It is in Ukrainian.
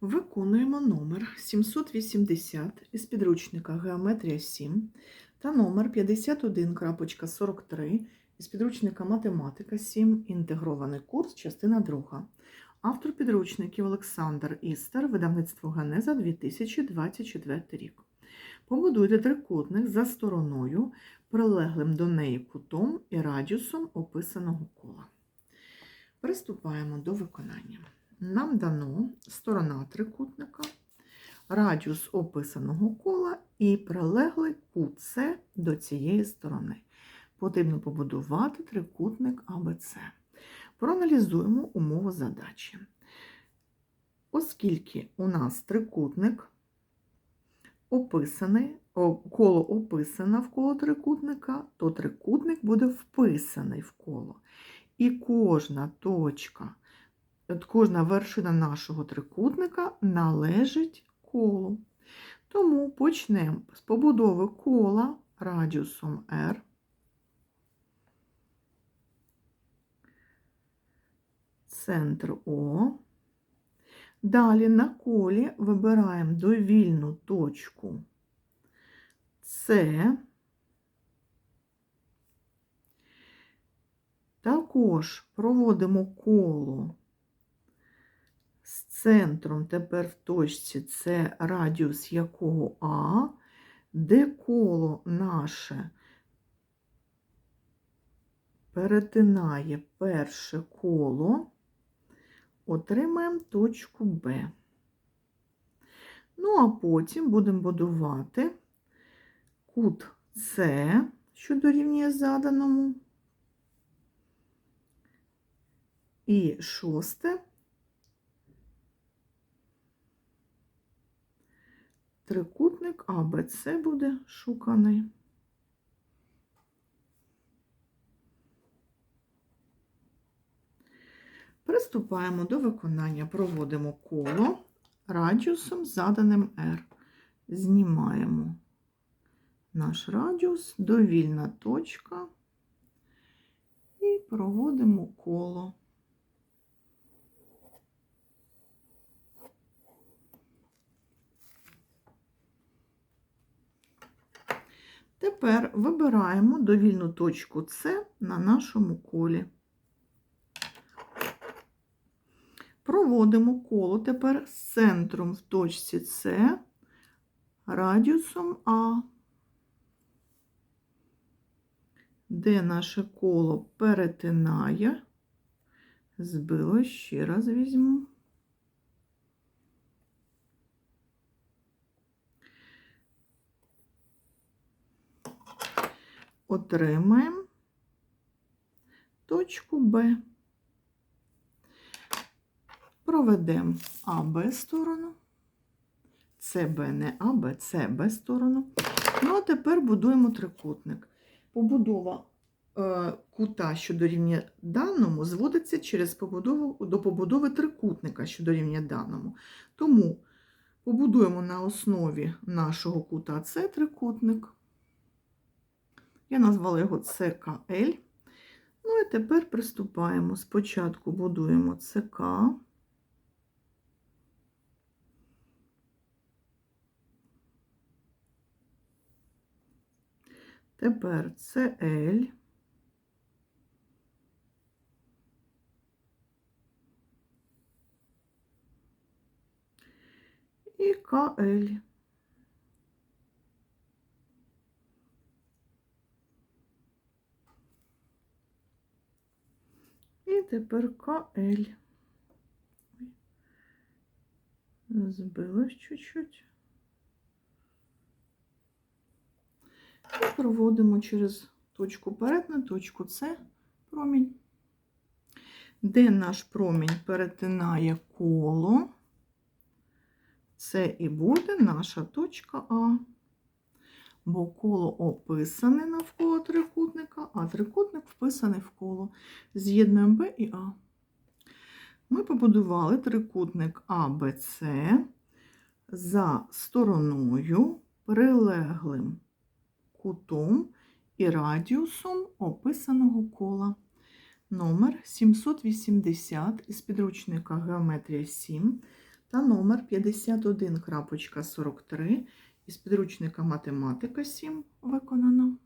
Виконуємо номер 780 із підручника Геометрія 7 та номер 51.43 із підручника Математика 7. Інтегрований курс, частина 2. Автор підручників Олександр Істер, видавництво Генеза 2024 рік. Побудуйте трикутник за стороною, прилеглим до неї кутом і радіусом описаного кола. Приступаємо до виконання. Нам дано сторона трикутника, радіус описаного кола і прилеглий кут С до цієї сторони. Потрібно побудувати трикутник АБЦ. Проаналізуємо умову задачі. Оскільки у нас трикутник описаний, коло описане навколо трикутника, то трикутник буде вписаний в коло. І кожна точка, от кожна вершина нашого трикутника належить колу. Тому почнемо з побудови кола радіусом R. Центр О. Далі на колі вибираємо довільну точку С. Також проводимо коло центром тепер в точці С, радіус якого А, де коло наше перетинає перше коло, отримаємо точку Б. Ну, а потім будемо будувати кут С, що дорівнює заданому. І шосте трикутник АБЦ буде шуканий. Приступаємо до виконання. Проводимо коло радіусом заданим R. Знімаємо наш радіус, довільна точка і проводимо коло. Тепер вибираємо довільну точку С на нашому колі. Проводимо коло тепер з центром в точці С, радіусом А, де наше коло перетинає, збило, ще раз візьму. Отримаємо точку Б. Проведемо АБ сторону, СБ не АБ, СБ сторону. Ну, а тепер будуємо трикутник. Побудова е, кута, що дорівнює даному, зводиться через побудову, до побудови трикутника, що дорівнює даному. Тому побудуємо на основі нашого кута С трикутник. Я назвала його ЦКЛ. Ну і тепер приступаємо. Спочатку будуємо ЦК. Тепер ЦЛ. І КЛ. І тепер КЛ. Збилось чуть-чуть. І проводимо через точку перетину, точку С промінь, де наш промінь перетинає коло, це і буде наша точка А. Бо коло описане навколо трикутника, а трикутник вписаний в коло. З'єднуємо Б і А. Ми побудували трикутник АБЦ за стороною прилеглим кутом і радіусом описаного кола. Номер 780 із підручника Геометрія 7 та номер 51.43 із підручника Математика 7 виконано.